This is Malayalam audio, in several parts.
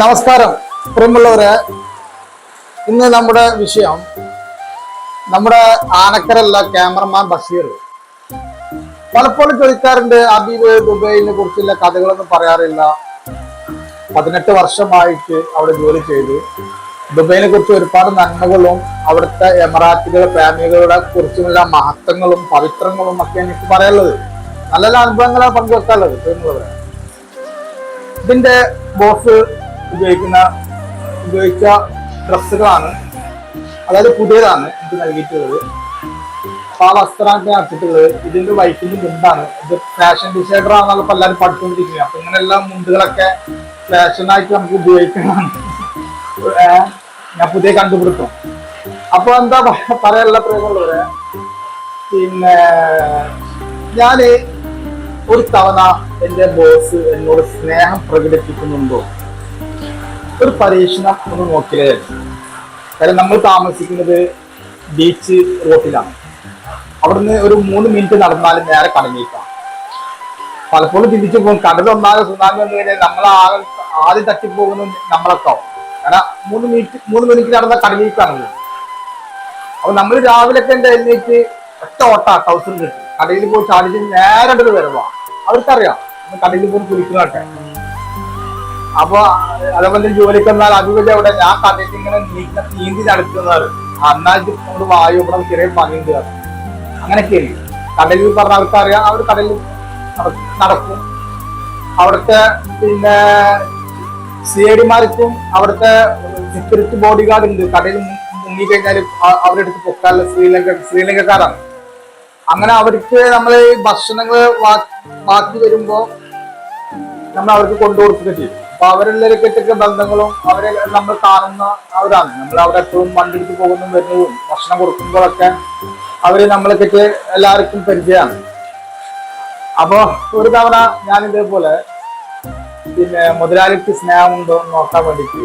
നമസ്കാരം. പ്രിയമുള്ളവരെ ഇന്ന് നമ്മുടെ വിഷയം നമ്മുടെ ആനക്കരല്ല ക്യാമറമാൻ ബഷീർ. പലപ്പോഴും ചോദിക്കാറുണ്ട് അബീബ് ദുബൈനെ കുറിച്ചുള്ള കഥകളൊന്നും പറയാറില്ല. പതിനെട്ട് വർഷമായിട്ട് അവിടെ ജോലി ചെയ്തു ദുബൈനെ കുറിച്ച് ഒരുപാട് നന്മകളും അവിടുത്തെ എമറാറ്റുകൾ ഫാമിലികളുടെ കുറിച്ചുള്ള മഹത്വങ്ങളും പവിത്രങ്ങളും ഒക്കെ എനിക്ക് പറയാനുള്ളത്. നല്ല നല്ല അനുഭവങ്ങളാണ് പങ്കുവെക്കാനുള്ളത് ഇതിന്റെ ബോസ് ഉപയോഗിക്കുന്ന ഉപയോഗിച്ച ഡ്രസ്സുകളാണ്. അതായത് പുതിയതാണ് എനിക്ക് നൽകിയിട്ടുള്ളത്. അപ്പൊ ആ വസ്ത്രമൊക്കെ നടത്തിയിട്ടുള്ളത് ഇതിന്റെ വൈഫിന്റെ മുണ്ടാണ്. ഇത് ഫാഷൻ ഡിസൈനർ ആണെന്നുള്ള എല്ലാവരും പഠിച്ചുകൊണ്ടിരിക്കുന്നത് അപ്പൊ ഇങ്ങനെയുള്ള മുണ്ടുകളൊക്കെ ഫാഷനായിട്ട് നമുക്ക് ഉപയോഗിക്കണം ഞാൻ പുതിയ കണ്ടുപിടുത്തം. അപ്പൊ എന്താ പറയാനുള്ള പ്രേമുള്ളവരെ പിന്നെ ഞാൻ ഒരു തവണ എന്റെ ബോസ് എന്നോട് സ്നേഹം പ്രകടിപ്പിക്കുന്നുണ്ടോ? ഒരു പരീക്ഷണം ഒന്ന് നോക്കിയേ കാരണം നമ്മൾ താമസിക്കുന്നത് ബീച്ച് റോട്ടിലാണ്. അവിടുന്ന് ഒരു മൂന്ന് മിനിറ്റ് നടന്നാൽ നേരെ കടങ്ങിയിട്ടാണ് പലപ്പോഴും തിരിച്ചു പോകും കടൽ ഒന്നാകെ സുനാമി വന്നു കഴിഞ്ഞാൽ നമ്മൾ ആകെ ആദ്യം തട്ടിപ്പോകുന്ന നമ്മളൊക്കെ കാരണം മൂന്ന് മിനിറ്റ് മൂന്ന് മിനിറ്റ് നടന്ന കടലിലേക്കാണല്ലോ അപ്പൊ നമ്മൾ രാവിലെ ഒക്കെ എന്റെ എഴുന്നേറ്റ് ഒറ്റ ഓട്ട ടൗസർ കിട്ടും. കടയിൽ പോയി ചാടിച്ച് നേരെ വരവാ. അവർക്കറിയാം. കടയിൽ പോയി കുളിക്കുന്നതൊക്കെ അപ്പൊ അതേപോലെ ജോലിക്ക് വന്നാൽ അതുപോലെ അവിടെ ഞാൻ കണ്ടിട്ട് ഇങ്ങനെ നീന്തി നടക്കുന്നത് അന്നായിട്ട് നമ്മുടെ വായു ഇവിടെ ചെറിയ പറഞ്ഞു. അങ്ങനെയൊക്കെ കടലിൽ പറഞ്ഞ ആൾക്കറിയാം അവർ കടലിൽ നട- നടക്കും. അവിടുത്തെ പിന്നെ സിഐഡിമാർക്കും അവിടുത്തെ സെക്യൂരിറ്റി ബോഡി ഗാർഡ് ഉണ്ട് കടയിൽ അവരുടെ അടുത്ത് പൊക്കാനുള്ള ശ്രീലങ്ക ശ്രീലങ്കക്കാരാണ്. അങ്ങനെ അവർക്ക് നമ്മൾ ഭക്ഷണങ്ങൾ ബാക്കി വരുമ്പോ നമ്മൾ അവർക്ക് കൊണ്ടുകൊടുക്കുക ചെയ്യും. അപ്പൊ അവരെല്ലാവരൊക്കെ ബന്ധങ്ങളും അവരെ നമ്മൾ കാണുന്ന അവരാണ് നമ്മൾ അവിടെ എപ്പോഴും വണ്ടി എടുത്ത് പോകുന്നതും വരുന്നതും ഭക്ഷണം കൊടുക്കുമ്പോഴൊക്കെ അവർ നമ്മളെക്കൊക്കെ എല്ലാവർക്കും പരിചയമാണ്. അപ്പോ ഒരു തവണ ഞാൻ ഇതേപോലെ പിന്നെ മുതലാളിക്ക് സ്നേഹമുണ്ടോ എന്ന് നോക്കാൻ വേണ്ടിട്ട്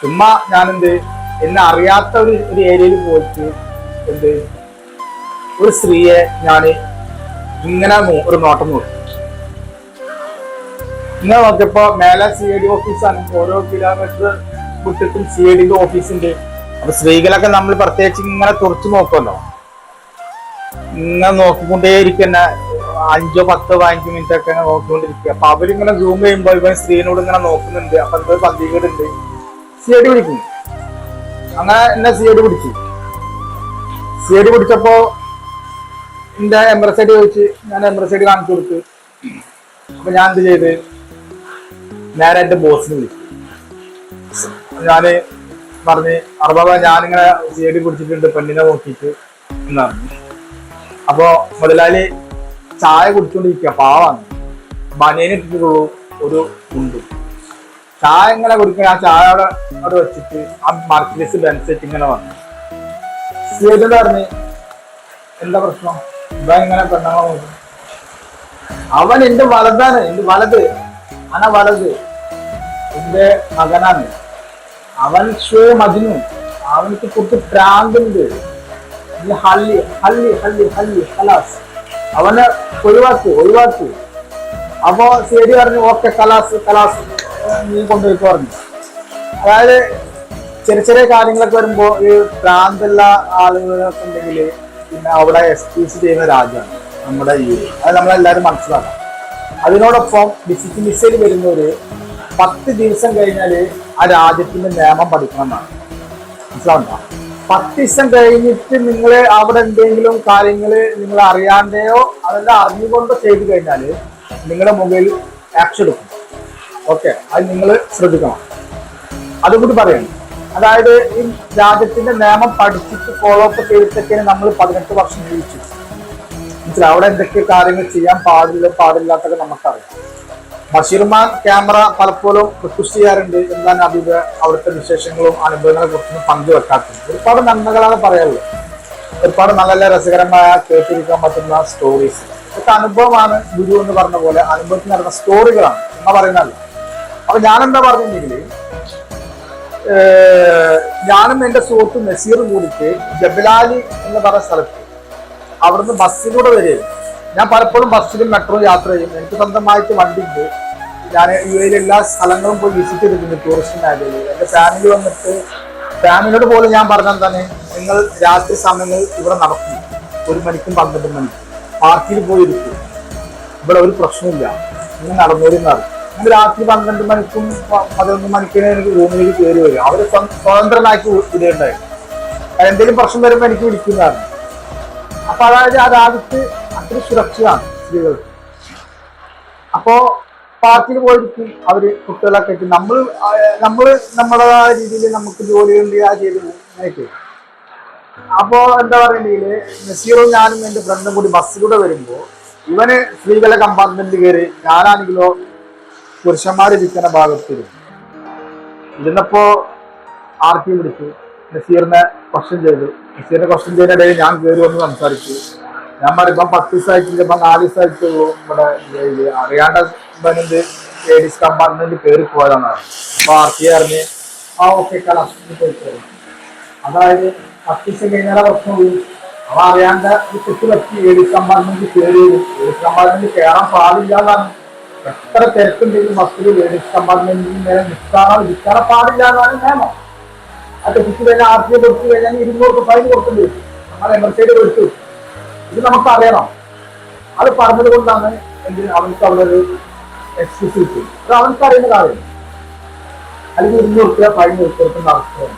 ചുമ്മാ ഞാനെന്ത് എന്നെ അറിയാത്ത ഒരു ഒരു ഏരിയയിൽ പോയിട്ട് എന്ത് ഒരു സ്ത്രീയെ ഞാൻ ഇങ്ങനെ ഒരു നോട്ടം നോക്കി. ഇങ്ങനെ നോക്കിയപ്പോ മേലെ സി ഐ ഡി ഓഫീസാണ് ഓരോ കിലോമീറ്റർ മുറ്റത്തും സി ഐ ഡിന്റെ ഓഫീസുണ്ട് അപ്പൊ സ്ത്രീകളൊക്കെ നമ്മൾ പ്രത്യേകിച്ച് ഇങ്ങനെ തുറച്ചു നോക്കുമല്ലോ ഇങ്ങനെ നോക്കിക്കൊണ്ടേയിരിക്കുന്ന. അഞ്ചോ പത്തോ പതിനഞ്ച് മിനിറ്റ് ഒക്കെ ഇങ്ങനെ നോക്കിക്കൊണ്ടിരിക്കുക. അപ്പൊ അവരിങ്ങനെ സൂം ചെയ്യുമ്പോൾ ഇവൻ സ്ത്രീനോട് ഇങ്ങനെ നോക്കുന്നുണ്ട്. അപ്പൊ എന്തോ പന്തികേടുണ്ട് സി ഐ ഡി പിടിക്കും. അങ്ങനെ എന്നെ സി ഐ ഡി പിടിച്ചു. സി ഐ ഡി പിടിച്ചപ്പോ എന്റെ എംബ്രസ് ചോദിച്ച് ഞാൻ എംബ്രസ് കാണിച്ചു കൊടുത്തു. അപ്പൊ ഞാൻ എന്ത് ചെയ്ത്? നേരെ എന്റെ ബോസിനെ വിളിച്ചു. ഞാൻ പറഞ്ഞ് അറുപത് ഞാനിങ്ങനെ ചേടി പിടിച്ചിട്ടുണ്ട് പെണ്ണിനെ നോക്കിയിട്ട് എന്ന് അപ്പോ മുതലാളി ചായ കുടിച്ചോണ്ടിരിക്കുക പാവാണ്. ബനിയനിട്ടിട്ടുള്ളൂ ഒരു ഉണ്ട് ചായ ഇങ്ങനെ കുടിക്കുക ആ ചായ അവിടെ അവിടെ വെച്ചിട്ട് ആ മർക്കിലിസ് ബെൻസെറ്റ് ഇങ്ങനെ വന്നു. സി ഐ ഡി പറഞ്ഞ് എന്താ പ്രശ്നം? ഇവ ഇങ്ങനെ പെണ്ണുങ്ങളെ നോക്കും അവൻ എന്റെ വലതാണ് എന്റെ വലത്. അന വലത്. എന്റെ മകനാണ്. അവൻ ഷോ മജ്നു അവനക്ക് കുറച്ച് പ്രാന്തുണ്ട് ഹല്ലി ഹല്ലി ഹല്ലി ഹല്ലി ഹലാസ് അവനെ ഒഴിവാക്കി ഒഴിവാക്കി. അപ്പോ ശരി പറഞ്ഞു ഓക്കെ കലാസ് കലാസ് നീ കൊണ്ടുപോയി പറഞ്ഞു. അതായത് ചെറിയ ചെറിയ കാര്യങ്ങളൊക്കെ വരുമ്പോ ഈ പ്രാന്തുള്ള ആളുകളൊക്കെ ഉണ്ടെങ്കിൽ പിന്നെ അവിടെ എക്സ്ക്യൂസ് ചെയ്യുന്ന രാജ്യമാണ് നമ്മുടെ ഈ അത് നമ്മളെല്ലാരും മനസ്സിലാക്കണം. അതിനോടൊപ്പം വിസിറ്റ് മിസൈൽ വരുന്നവര് പത്ത് ദിവസം കഴിഞ്ഞാൽ ആ രാജ്യത്തിന്റെ നിയമം പഠിക്കണം എന്നാണ് മനസ്സിലാവണ്ട പത്ത് ദിവസം കഴിഞ്ഞിട്ട് നിങ്ങൾ അവിടെ എന്തെങ്കിലും കാര്യങ്ങൾ നിങ്ങൾ അറിയാണ്ടെയോ അതെല്ലാം അറിഞ്ഞുകൊണ്ടോ ചെയ്തു കഴിഞ്ഞാൽ നിങ്ങളുടെ മൊബൈൽ ആക്ഷൻ എടുക്കും. ഓക്കെ അത് നിങ്ങൾ ശ്രദ്ധിക്കണം. അതും കൂടി പറയണം. അതായത് ഈ രാജ്യത്തിന്റെ നിയമം പഠിച്ചിട്ട് ഫോളോ അപ്പ് ചെയ്തിട്ടൊക്കെയാണ് നമ്മൾ പതിനെട്ട് വർഷം ജീവിച്ചു മനസ്സിലായി. അവിടെ എന്തൊക്കെ കാര്യങ്ങൾ ചെയ്യാൻ പാടില്ല പാടില്ലാത്തൊക്കെ നമുക്കറിയാം. ബഷീർമാൻ ക്യാമറ പലപ്പോഴും റിക്വസ്റ്റ് ചെയ്യാറുണ്ട്. എന്താണ് അഭിപ്രായ അവിടുത്തെ വിശേഷങ്ങളും അനുഭവങ്ങളെ കുറിച്ചും പങ്കുവെക്കാത്തത്? ഒരുപാട് നന്മകളാണ് പറയാനുള്ളത്. ഒരുപാട് നല്ല നല്ല രസകരമായ കേട്ടിരിക്കാൻ പറ്റുന്ന സ്റ്റോറീസ് ഇതൊക്കെ അനുഭവമാണ് ഗുരു എന്ന് പറഞ്ഞ പോലെ അനുഭവത്തിൽ നടന്ന സ്റ്റോറികളാണ് എന്നാ പറയുന്നതല്ല അപ്പൊ ഞാനെന്താ പറഞ്ഞിട്ടുണ്ടെങ്കിൽ ഞാനും എന്റെ സുഹൃത്ത് നസീറും കൂടിയിട്ട് ജബലാലി എന്ന് പറഞ്ഞ സ്ഥലത്ത് അവിടുന്ന് ബസ്സിലൂടെ വരികയും. ഞാൻ പലപ്പോഴും ബസ്സിലും മെട്രോ യാത്ര ചെയ്യും. എനിക്ക് സ്വന്തമായിട്ട് വണ്ടി ഉണ്ട് ഞാൻ യു എയിൽ എല്ലാ സ്ഥലങ്ങളും പോയി വിസിറ്റ് ചെയ്തിട്ടുണ്ട് ടൂറിസ്റ്റ് മേഖലയിൽ. എന്റെ ഫാമിലി വന്നിട്ട് ഫാമിലിയോട് പോലും ഞാൻ പറഞ്ഞാൽ തന്നെ നിങ്ങൾ രാത്രി സമയങ്ങളിൽ ഇവിടെ നടക്കും. ഒരു മണിക്കും പന്ത്രണ്ട് മണിക്കും. പാർക്കിൽ പോയി ഇരിക്കും ഇവിടെ ഒരു പ്രശ്നമില്ല നിങ്ങൾ നടക്കും നിങ്ങൾ രാത്രി പന്ത്രണ്ട് മണിക്കും പതിനൊന്ന് മണിക്കിന് എനിക്ക് റൂമിലേക്ക് കയറി വരും. അവർ സ്വതന്ത്രമാക്കി ഇടേണ്ടായിരുന്നു. എന്തെങ്കിലും പ്രശ്നം വരുമ്പോൾ എനിക്ക് വിളിക്കുന്നതാണ്. അപ്പൊ അതായത് ആ രാജ്യത്ത് അത്ര സുരക്ഷയാണ് സ്ത്രീകൾക്ക്. അപ്പോ പാർട്ടിയിൽ പോയിരിക്കും അവർ കുട്ടികളൊക്കെ ആയിട്ട്. നമ്മൾ നമ്മൾ നമ്മുടേതായ രീതിയിൽ നമുക്ക് ജോലി ഉണ്ട് ആ ചെയ്ത് അപ്പോ എന്താ പറയണ്ടെങ്കിൽ നസീറും ഞാനും എന്റെ ഫ്രണ്ടും കൂടി ബസ്സിലൂടെ വരുമ്പോ ഇവന് സ്ത്രീകളെ കമ്പാർട്ട്മെന്റ് കയറി ഞാനാണെങ്കിലോ പുരുഷന്മാരിരിക്കുന്ന ഭാഗത്തിരുന്നു ഇരുന്നപ്പോ ആർ പിടിച്ചു. നസീറിനെ ക്വസ്റ്റ്യൻ ചെയ്തു. നസീറിനെ ക്വസ്റ്റ്യൻ ചെയ്യുന്ന ഞാൻ കയറി വന്ന് സംസാരിച്ചു. ഞാൻ പറയും ഇപ്പം പത്ത് ദിവസമായിട്ട് ഇപ്പം നാല് ദിവസമായിട്ട് ഇവിടെ അറിയാണ്ട് എന്ത് ലേഡീസ് കമ്പാർട്ട്മെന്റിൽ കയറി പോയതാണ്. അപ്പൊ ആർ ടി അറിഞ്ഞ് ആ ഓക്കെ കലാ പോയി അതായത് പത്ത് ദിവസം കഴിഞ്ഞാൽ പ്രശ്നം പോയി അവ അറിയാണ്ട് ഈ തെറ്റ് പറ്റി ലേഡീസ് കമ്പാർട്ട്മെന്റിൽ കയറി ലേഡീസ് കമ്പാർട്ട്മെന്റിൽ കയറാൻ പാടില്ല എത്ര തിരക്കുണ്ടെങ്കിലും ബസ്സിൽ ലേഡീസ് കമ്പാർട്ട്മെന്റിൽ നേരെ നിൽക്കാനോ ഇരിക്കാനോ പാടില്ല നിയമം. ആ കിട്ടി കഴിഞ്ഞാൽ ആർ ടി കൊടുത്തു കഴിഞ്ഞാൽ ഇരുന്നൂറ് ഫൈൻ കൊടുക്കേണ്ടി വരും. നമ്മൾ എമർജൻസി കൊടുത്തു. ഇത് നമുക്ക് അറിയണം. അത് പറഞ്ഞത് കൊണ്ടാണ് എങ്കിൽ അവൻക്ക് അവിടെ ഒരു എക്സ്ക്യൂസ് കിട്ടും അത് അവൻക്ക് അറിയുന്ന കാര്യം. അല്ലെങ്കിൽ ഇരുന്നൂറ് ഫൈൻ കൊടുക്കുന്ന അവസ്ഥയാണ്